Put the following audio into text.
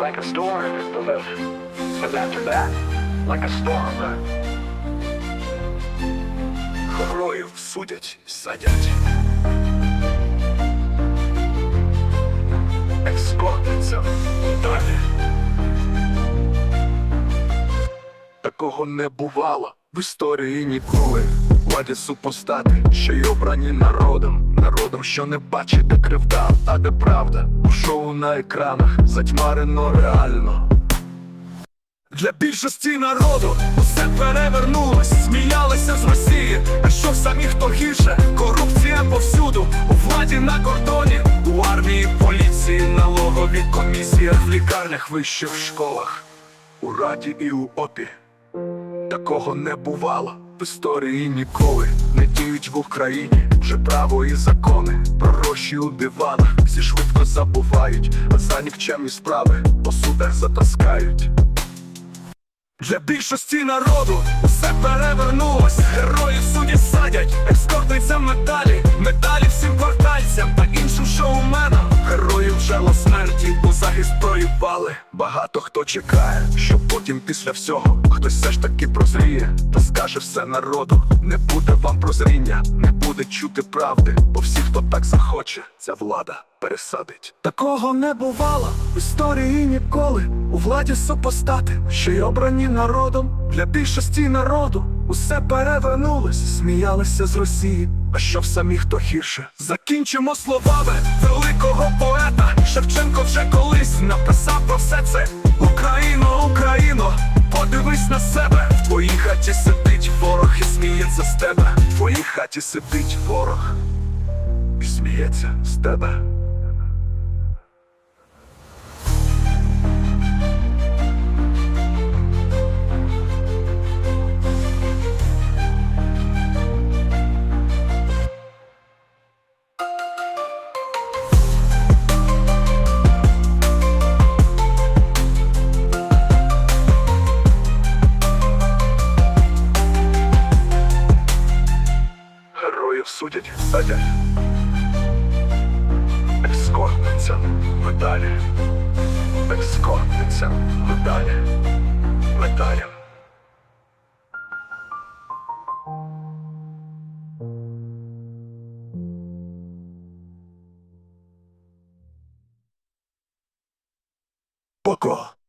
like a storm, but, but after that, like a storm. Героїв судять, садять. Ескортниця далі. Такого не бувало в історії ніколи. Владі супостати, що й обрані народом, народом, що не бачить, де кривда, а де правда. У шоу на екранах затьмарено реально. Для більшості народу усе перевернулось, сміялися з Росії, а що самі хто гірше, корупція повсюду, у владі на кордоні, у армії, поліції, налогові комісіях, в лікарнях, вищих школах, у раді і у опі. Такого не бувало в історії ніколи. Не діють в Україні вже право і закони. Про гроші у диванах всі швидко забувають, а за нікчемні справи по судах затаскають. Для більшості народу усе перевернулось, героїв судді садять, екскортницям медалі, медалі Багато хто чекає, що потім після всього хтось все ж таки прозріє та скаже все народу. Не буде вам прозріння, не буде чути правди, бо всі, хто так захоче, ця влада пересадить. Такого не бувало в історії ніколи. У владі супостати, що й обрані народом. Для більшості народу усе перевернулось, сміялися з Росії. А що в самі хто гірше? Закінчимо словами великого поета. Написав про все це. Україно, Україно, подивись на себе. В твоїй хаті сидить ворог і сміється з тебе. В твоїй хаті сидить ворог і сміється з тебе. Судять, садять. Ескортницям медалі. Ескортницям медалі. Медалі. Поко.